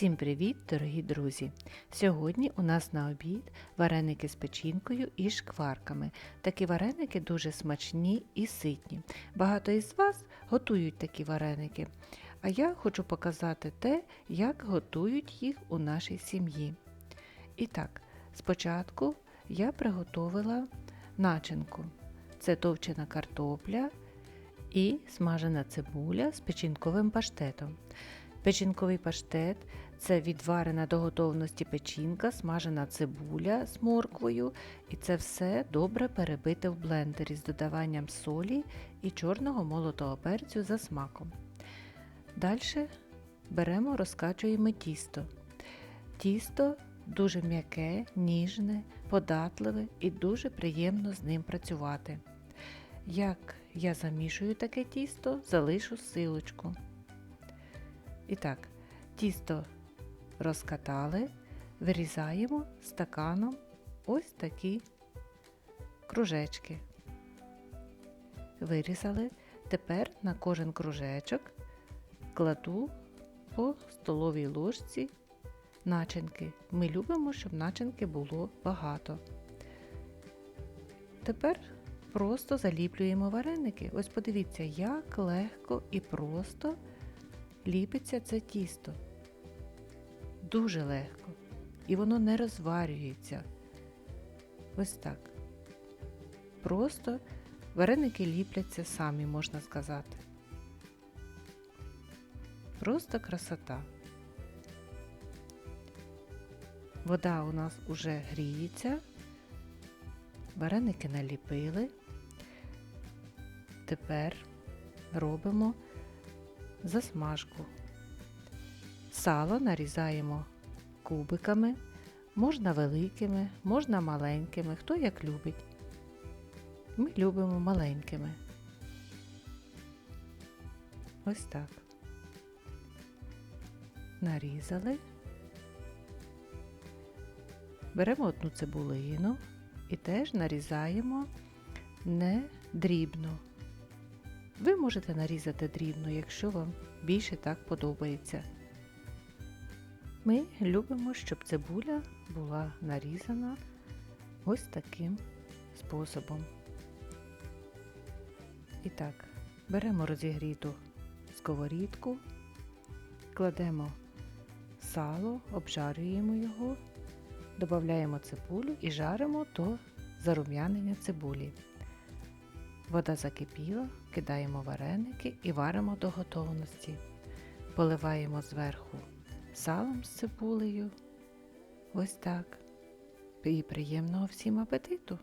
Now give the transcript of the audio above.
Всім привіт, дорогі друзі! Сьогодні у нас на обід вареники з печінкою і шкварками. Такі вареники дуже смачні і ситні. Багато із вас готують такі вареники, а я хочу показати те, як готують їх у нашій сім'ї. І так, спочатку я приготовила начинку. Це товчена картопля і смажена цибуля з печінковим паштетом. Печінковий паштет це відварена до готовності печінка, смажена цибуля з морквою, і це все добре перебите в блендері з додаванням солі і чорного молотого перцю за смаком. Далі беремо, розкачуємо тісто. Тісто дуже м'яке, ніжне, податливе і дуже приємно з ним працювати. Як я замішую таке тісто, залишу силочку. І так, тісто розкатали, вирізаємо стаканом ось такі кружечки. Вирізали. Тепер на кожен кружечок кладу по столовій ложці начинки. Ми любимо, щоб начинки було багато. Тепер просто заліплюємо вареники. Ось подивіться, як легко і просто ліпиться це тісто. Дуже легко. І воно не розварюється. Ось так. Просто вареники ліпляться самі, можна сказати. Просто красота. Вода у нас уже гріється. Вареники наліпили. Тепер робимо засмажку. Сало нарізаємо кубиками, можна великими, можна маленькими, хто як любить. Ми любимо маленькими. Ось так. Нарізали. Беремо одну цибулину і теж нарізаємо не дрібно. Ви можете нарізати дрібно, якщо вам більше так подобається. Ми любимо, щоб цибуля була нарізана ось таким способом. І так, беремо розігріту сковорідку, кладемо сало, обжарюємо його, додаємо цибулю і жаримо до зарум'янення цибулі. Вода закипіла, кидаємо вареники і варимо до готовності. Поливаємо зверху салом з цибулею. Ось так. І приємного всім апетиту!